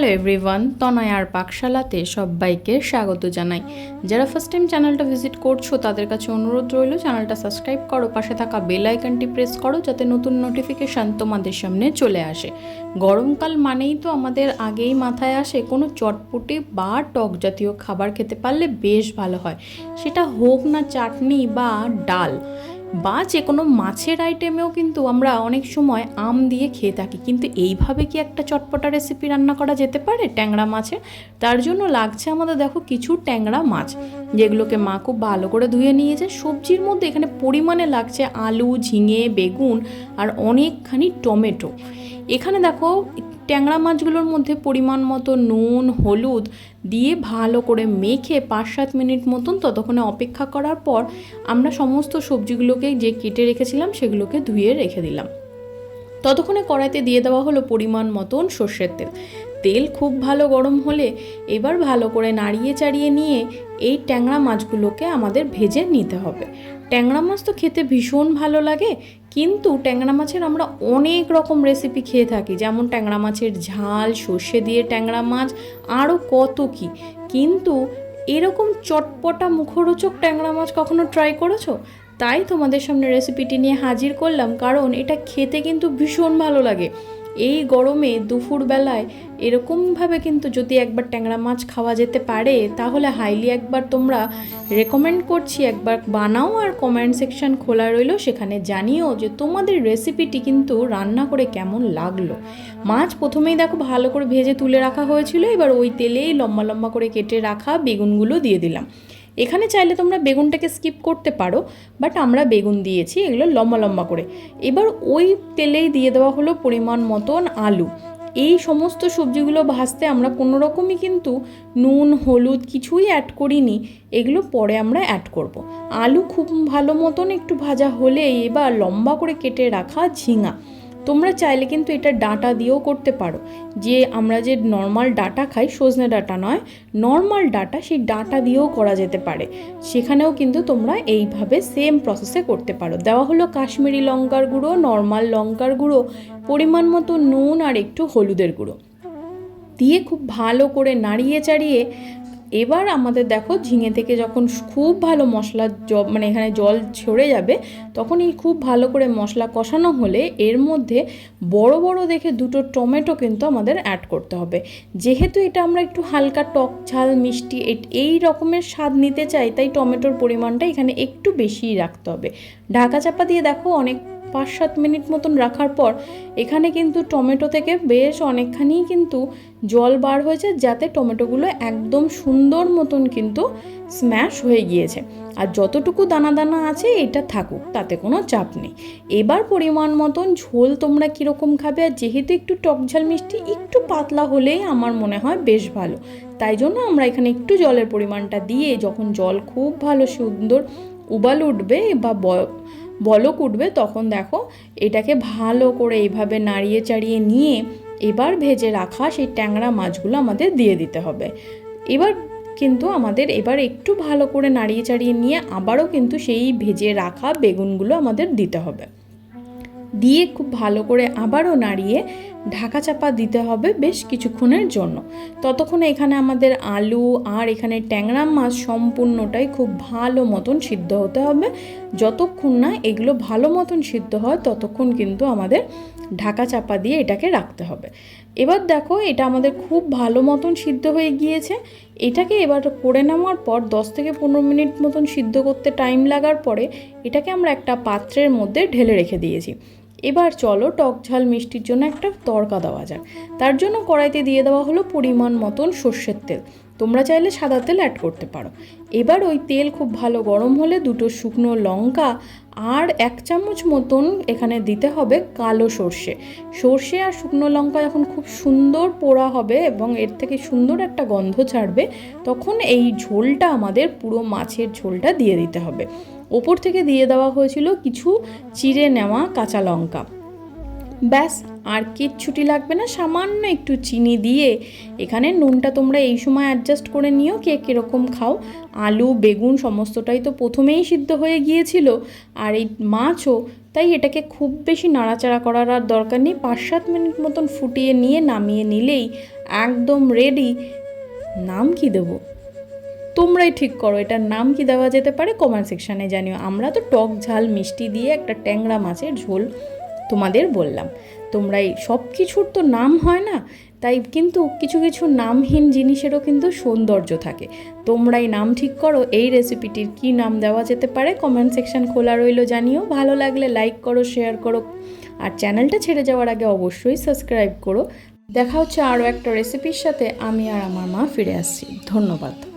Hello everyone তনয় আর পাকশালাতে সবাইকে স্বাগত জানাই। যারা ফার্স্ট টাইম চ্যানেলটা ভিজিট করছ, তাদের কাছে অনুরোধ রইল চ্যানেলটা সাবস্ক্রাইব করো, পাশে থাকা বেল আইকনটি প্রেস করো, যাতে নতুন নোটিফিকেশান তোমাদের সামনে চলে আসে। গরমকাল মানেই তো আমাদের আগেই মাথায় আসে, কোনো চটপটি বা টক জাতীয় খাবার খেতে পারলে বেশ ভালো হয়। সেটা হোক না চাটনি বা ডাল। বা যে কোনো মাছের আইটেমেও কিন্তু আমরা অনেক সময় আম দিয়ে খেয়ে থাকি। কিন্তু এইভাবে কি একটা চটপটা রেসিপি রান্না করা যেতে পারে ট্যাংরা মাছের? তার জন্য লাগছে আমাদের দেখো কিছু ট্যাংরা মাছ, যেগুলোকে মা খুব ভালো করে ধুয়ে নিয়েছে। সবজির মধ্যে এখানে পরিমাণে লাগছে আলু, ঝিঙে, বেগুন আর অনেকখানি টমেটো। এখানে দেখো, ট্যাংরা মাছগুলোর মধ্যে পরিমাণ মতো নুন, হলুদ দিয়ে ভালো করে মেখে পাঁচ সাত মিনিট মতন ততক্ষণে অপেক্ষা করার পর আমরা সমস্ত সবজিগুলোকে যে কেটে রেখেছিলাম সেগুলোকে ধুয়ে রেখে দিলাম। ততক্ষণে কড়াইতে দিয়ে দেওয়া হলো পরিমাণ মতন সর্ষের তেল। তেল খুব ভালো গরম হলে এবার ভালো করে নাড়িয়ে চাড়িয়ে নিয়ে এই ট্যাংরা মাছগুলোকে আমাদের ভেজে নিতে হবে। ট্যাংরা মাছ তো খেতে ভীষণ ভালো লাগে, কিন্তু ট্যাংরা মাছের আমরা অনেক রকম রেসিপি খেয়ে থাকি। যেমন ট্যাংরা মাছের ঝাল, সর্ষে দিয়ে ট্যাংরা মাছ, আরও কত কি। কিন্তু এরকম চটপটা মুখরোচক ট্যাংরা মাছ কখনো ট্রাই করেছ? তাই তোমাদের সামনে রেসিপিটি নিয়ে হাজির করলাম, কারণ এটা খেতে কিন্তু ভীষণ ভালো লাগে। এই গরমে দুপুরবেলায় এরকমভাবে কিন্তু যদি একবার ট্যাংরা মাছ খাওয়া যেতে পারে, তাহলে হাইলি একবার তোমরা রেকমেন্ড করছি একবার বানাও আর কমেন্ট সেকশন খোলা রইল। সেখানে জানিও যে তোমাদের রেসিপিটি কিন্তু রান্না করে কেমন লাগল। মাছ প্রথমেই দেখো ভালো করে ভেজে তুলে রাখা হয়েছিল। এবার ওই তেলেই লম্বা লম্বা করে কেটে রাখা বেগুনগুলো দিয়ে দিলাম। এখানে চাইলে তোমরা বেগুনটাকে স্কিপ করতে পারো বাট আমরা বেগুন দিয়েছি, এগুলো লম্বা লম্বা করে। এবার ওই তেলেই দিয়ে দেওয়া হলো পরিমাণ মতন আলু। এই সমস্ত সবজিগুলো ভাজতে আমরা কোনো রকমই কিন্তু নুন, হলুদ কিছুই অ্যাড করিনি, এগুলো পরে আমরা অ্যাড করব। আলু খুব ভালো মতন একটু ভাজা হলে এবার লম্বা করে কেটে রাখা ঝিঙা। তোমরা চাইলে কিন্তু এটা ডাটা দিয়েও করতে পারো। যে আমরা যে নর্মাল ডাটা খাই, সজনে ডাটা নয় নর্মাল ডাটা সেই ডাটা দিয়েও করা যেতে পারে। সেখানেও কিন্তু তোমরা এইভাবে সেম প্রসেসে করতে পারো। দেওয়া হলো কাশ্মীরি লঙ্কার গুঁড়ো নর্মাল লঙ্কার গুঁড়ো, পরিমাণ মতো নুন আর একটু হলুদের গুঁড়ো। দিয়ে খুব ভালো করে নাড়িয়ে চাড়িয়ে এবার আমাদের দেখো ঝিঙে থেকে যখন খুব ভালো মশলা জ মানে এখানে জল ছড়ে যাবে, তখন এই খুব ভালো করে মশলা কষানো হলে এর মধ্যে বড় বড় দেখে দুটো টমেটো কিন্তু আমাদের অ্যাড করতে হবে। যেহেতু এটা আমরা একটু হালকা টক ঝাল, মিষ্টি এই রকমের স্বাদ নিতে চাই, তাই টমেটোর পরিমাণটা এখানে একটু বেশিই রাখতে হবে। ঢাকা চাপা দিয়ে দেখো অনেক পাঁচ সাত মিনিট মতন রাখার পর এখানে কিন্তু টমেটো থেকে বেশ অনেকখানি কিন্তু জল বার হয়েছে যাতে টমেটোগুলো একদম সুন্দর মতন কিন্তু স্ম্যাশ হয়ে গিয়েছে। আর যতটুকু দানা দানা আছে এটা থাকুক, তাতে কোনো চাপ নেই। এবার পরিমাণ মতন ঝোল তোমরা কীরকম খাবে আর যেহেতু একটু টক ঝাল মিষ্টি, একটু পাতলা হলেই আমার মনে হয় বেশ ভালো। তাই জন্য আমরা এখানে একটু জলের পরিমাণটা দিয়ে যখন জল খুব ভালো সুন্দর উবাল উঠবে বা বলক উঠবে, তখন দেখো এটাকে ভালো করে এইভাবে নাড়িয়ে চাড়িয়ে নিয়ে এবার ভেজে রাখা সেই ট্যাংরা মাছগুলো আমাদের দিয়ে দিতে হবে। এবার কিন্তু আমাদের এবার একটু ভালো করে নাড়িয়ে চাড়িয়ে নিয়ে আবারও কিন্তু সেই ভেজে রাখা বেগুনগুলো আমাদের দিতে হবে। দিয়ে খুব ভালো করে আবারও নাড়িয়ে ঢাকা চাপা দিতে হবে বেশ কিছুক্ষণের জন্য। ততক্ষণে এখানে আমাদের আলু আর এখানে ট্যাংরা মাছ সম্পূর্ণটাই খুব ভালো মতন সিদ্ধ হতে হবে। যতক্ষণ না এগুলো ভালো মতন সিদ্ধ হয়, ততক্ষণ কিন্তু আমাদের ঢাকা চাপা দিয়ে এটাকে রাখতে হবে। এবার দেখো এটা আমাদের খুব ভালো মতন সিদ্ধ হয়ে গিয়েছে। এটাকে এবার করে নেওয়ার পর দশ থেকে পনেরো মিনিট মতন সিদ্ধ করতে টাইম লাগার পরে এটাকে আমরা একটা পাত্রের মধ্যে ঢেলে রেখে দিয়েছি। এবার চলো টক ঝাল মিষ্টির জন্য একটা তড়কা দেওয়া যাক। তার জন্য কড়াইতে দিয়ে দেওয়া হলো পরিমাণ মতন সর্ষের তেল। তোমরা চাইলে সাদা তেল অ্যাড করতে পারো। এবার ওই তেল খুব ভালো গরম হলে দুটো শুকনো লঙ্কা আর এক চামচ মতন এখানে দিতে হবে কালো সর্ষে। সর্ষে আর শুকনো লঙ্কা যখন খুব সুন্দর পোড়া হবে এবং এর থেকে সুন্দর একটা গন্ধ ছাড়বে, তখন এই ঝোলটা আমাদের পুরো মাছের ঝোলটা দিয়ে দিতে হবে। ওপর থেকে দিয়ে দেওয়া হয়েছিল কিছু চিড়ে নেওয়া কাঁচা লঙ্কা। ব্যাস, আর কিচ্ছুটি লাগবে না, সামান্য একটু চিনি দিয়ে। এখানে নুনটা তোমরা এই সময় অ্যাডজাস্ট করে নিও, কে কীরকম খাও। আলু, বেগুন সমস্তটাই তো প্রথমেই সিদ্ধ হয়ে গিয়েছিল। আর এই মাছও, তাই এটাকে খুব বেশি নাড়াচাড়া করার আর দরকার নেই। পাঁচ সাত মিনিট মতন ফুটিয়ে নিয়ে নামিয়ে নিলেই একদম রেডি নাম কি দেবো? তোমরাই ঠিক করো, এটার নাম কি দেওয়া যেতে পারে? কমেন্ট সেকশানে জানিও। আমরা তো টক ঝাল, মিষ্টি দিয়ে একটা ট্যাংরা মাছের ঝোল তোমাদের বললাম। তোমরা এই সব কিছুর তো নাম হয় না, তাই কিন্তু কিছু কিছু নামহীন জিনিসেরও কিন্তু সৌন্দর্য থাকে। তোমরাই নাম ঠিক করো, এই রেসিপিটির কি নাম দেওয়া যেতে পারে? কমেন্ট সেকশন খোলা রইল, জানিও। ভালো লাগলে লাইক করো শেয়ার করো। আর চ্যানেলটা ছেড়ে যাওয়ার আগে অবশ্যই সাবস্ক্রাইব করো। দেখা হচ্ছে আরও একটা রেসিপির সাথে। আমি আর আমার মা ফিরে আসছি। ধন্যবাদ।